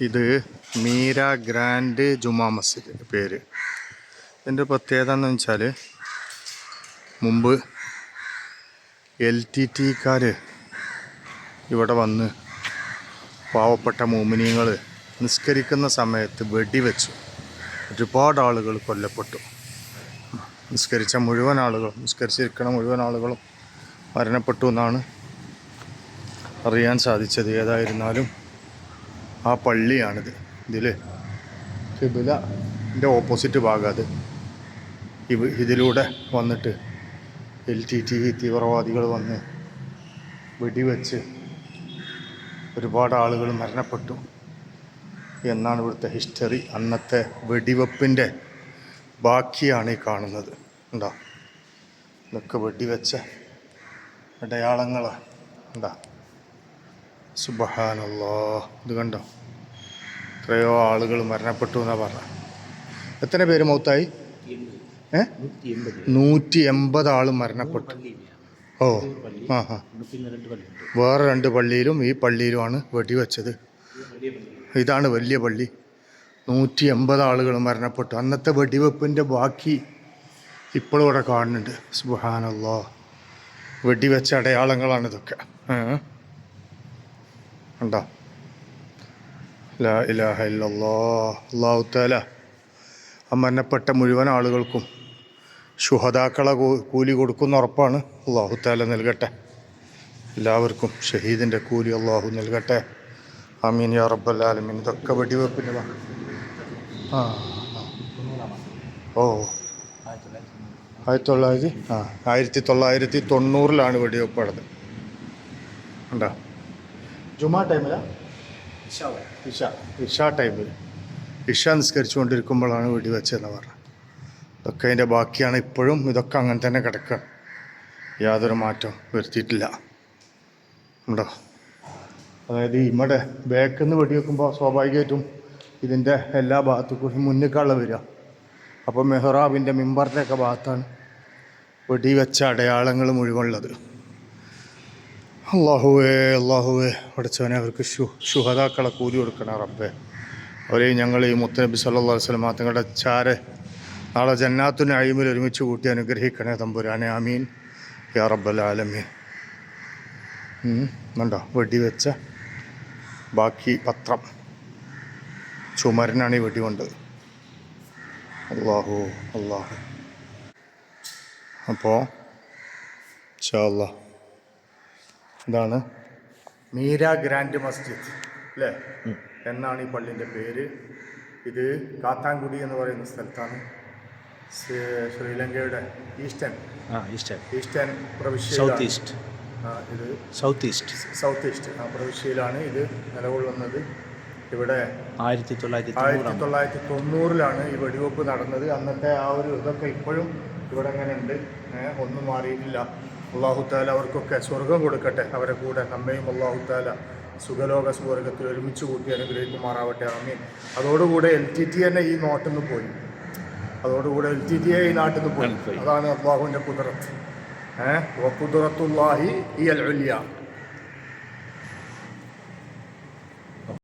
ഇത് മീര ഗ്രാൻഡ് ജുമാ മസ്ജിദ് പേര്. ഇതിന്റെ പ്രത്യേകത എന്ന് വെച്ചാൽ മുമ്പ് എൽ ടി ടിക്കാർ ഇവിടെ വന്ന് പാവപ്പെട്ട മോമിനിയങ്ങൾ നിസ്കരിക്കുന്ന സമയത്ത് വെടിവെച്ചു. ഒരുപാട് ആളുകൾ കൊല്ലപ്പെട്ടു. നിസ്കരിച്ച മുഴുവൻ ആളുകളും നിസ്കരിച്ചിരിക്കണ മുഴുവൻ ആളുകളും മരണപ്പെട്ടു എന്നാണ് അറിയാൻ സാധിച്ചത്. ഏതായിരുന്നാലും ആ പള്ളിയാണിത്. ഇതിൽ കിബിലന്റെ ഓപ്പോസിറ്റ് ഭാഗം അത്. ഇവ ഇതിലൂടെ വന്നിട്ട് എൽ ടി ടി തീവ്രവാദികൾ വന്ന് വെടിവെച്ച് ഒരുപാട് ആളുകൾ മരണപ്പെട്ടു എന്നാണ് ഇവിടുത്തെ ഹിസ്റ്ററി അന്നത്തെ വെടിവെപ്പിന്റെ ബാക്കിയാണ് ഈ കാണുന്നത്. ഉണ്ടോ ഇതൊക്കെ വെടിവെച്ച അടയാളങ്ങളാണ് ഉണ്ടോ സുബഹാനല്ലോ ഇത് കണ്ടോ? എത്രയോ ആളുകൾ മരണപ്പെട്ടു എന്നാ പറഞ്ഞ. എത്ര പേര് മൗത്തായി? ഏ? നൂറ്റി എൺപത് ആൾ മരണപ്പെട്ടു. ഓ ആ ആ. വേറെ രണ്ട് പള്ളിയിലും ഈ പള്ളിയിലുമാണ് വെടിവെച്ചത്. ഇതാണ് വലിയ പള്ളി. നൂറ്റി എൺപത് ആളുകൾ മരണപ്പെട്ടു. അന്നത്തെ വെടിവെപ്പിന്റെ ബാക്കി ഇപ്പോഴും ഇവിടെ കാണുന്നുണ്ട്. സുബഹാനല്ലോ വെടിവെച്ച അടയാളങ്ങളാണ് ഇതൊക്കെ. ഉണ്ടോ? ലാ ഇലാഹ ഇല്ലല്ലാ അള്ളാഹു താല ആ മരണപ്പെട്ട മുഴുവൻ ആളുകൾക്കും ശുഹദാക്കളെ കൂലി കൊടുക്കുന്ന ഉറപ്പാണ്. അള്ളാഹു താല നൽകട്ടെ. എല്ലാവർക്കും ഷഹീദിന്റെ കൂലി അള്ളാഹു നൽകട്ടെ. അമീൻ യാ റബ്ബല്ലാലമീൻ ഇതൊക്കെ വെടിവെപ്പിന്റെ ആ. ഓ. ആയിരത്തി തൊള്ളായിരത്തി ആ ആയിരത്തി തൊള്ളായിരത്തി തൊണ്ണൂറിലാണ് വെടിവെപ്പ് നടന്നത്. ഉണ്ടോ? ജുമാ ടൈമിലാണ് ഇഷ ഇഷ ടൈമിൽ ഇഷ നിസ്കരിച്ചുകൊണ്ടിരിക്കുമ്പോഴാണ് വെടിവെച്ചതെന്ന് പറഞ്ഞത്. ഇതൊക്കെ അതിന്റെ ബാക്കിയാണ് ഇപ്പോഴും ഇതൊക്കെ അങ്ങനെ തന്നെ കിടക്കുക. യാതൊരു മാറ്റവും വരുത്തിയിട്ടില്ല. ഉണ്ടോ? അതായത് ഇമ്മടെ ബാക്കിൽ നിന്ന് വെടിവെക്കുമ്പോൾ സ്വാഭാവികമായിട്ടും ഇതിന്റെ എല്ലാ ഭാഗത്തു കൂടി മുന്നിക്കാളെ വരിക. അപ്പോൾ മെഹ്റാബിന്റെ മിമ്പറിന്റെയൊക്കെ ഭാഗത്താണ് വെടിവെച്ച അടയാളങ്ങൾ മുഴുവനുള്ളത് അള്ളാഹുവേ അള്ളാഹുവേ പഠിച്ചവനെ അവർക്ക് ഷു ഷുഹതാക്കളെ കൂലി കൊടുക്കണം റബ്ബേ. അവരെ ഞങ്ങൾ ഈ മുത്തനബി സല്ലാ വസ്ലം തങ്ങളുടെ ചാര് നാളെ ജന്നാത്തുന് അഴിമിൽ ഒരുമിച്ച് കൂട്ടി അനുഗ്രഹിക്കണേ തമ്പുരാനെ. ആമീൻ. യാ റബ്ബൽ ആലമീൻ. ണ്ടോ കണ്ടോ? വെടിവെച്ച ബാക്കി പത്രം. ചുമരനാണ് ഈ വെടി കൊണ്ടത്. അള്ളാഹു അള്ളാഹു അപ്പോൾ ഇൻഷാ ഇതാണ് മീര ഗ്രാൻഡ് മസ്ജിദ് അല്ലേ? എന്നാണ് ഈ പള്ളിന്റെ പേര്. ഇത് കാത്താൻകുടി എന്ന് പറയുന്ന സ്ഥലത്താണ് ശ്രീലങ്കയുടെ ഈസ്റ്റേൺ ആ ഈസ്റ്റ് ഈസ്റ്റേൺ പ്രവിശ്യ സൗത്ത് ഈസ്റ്റ് ഇത് സൗത്ത് ഈസ്റ്റ് സൗത്ത് ഈസ്റ്റ് ആ പ്രവിശ്യയിലാണ് ഇത് നിലകൊള്ളുന്നത്. ഇവിടെ ആയിരത്തി തൊള്ളായിരത്തി ആയിരത്തി തൊള്ളായിരത്തി തൊണ്ണൂറിലാണ് ഈ വെടിവെപ്പ് നടന്നത്. അന്നത്തെ ആ ഒരു ഇതൊക്കെ ഇപ്പോഴും ഇവിടെ അങ്ങനെ ഉണ്ട്. ഒന്നും മാറിയിട്ടില്ല. അള്ളാഹു താല അവർക്കൊക്കെ സ്വർഗം കൊടുക്കട്ടെ. അവരെ കൂടെ നമ്മയും അള്ളാഹു താല സുഖലോക സ്വർഗത്തിൽ ഒരുമിച്ച് കൂട്ടി അനുഗ്രഹിക്കുമാറാവട്ടെ. അമ്മീൻ അതോടുകൂടെ എൽ ടി ടി തന്നെ ഈ നോട്ടിൽ നിന്ന് പോയി. അതോടുകൂടെ എൽ ടി ടി ഈ നാട്ടിൽ നിന്ന് പോയി. അതാണ് അള്ളാഹുവിന്റെ കുതിരത്ത്. ഏഹ് കുതിരത്തുല്ലാഹി ഈ അൽ ഉലിയ.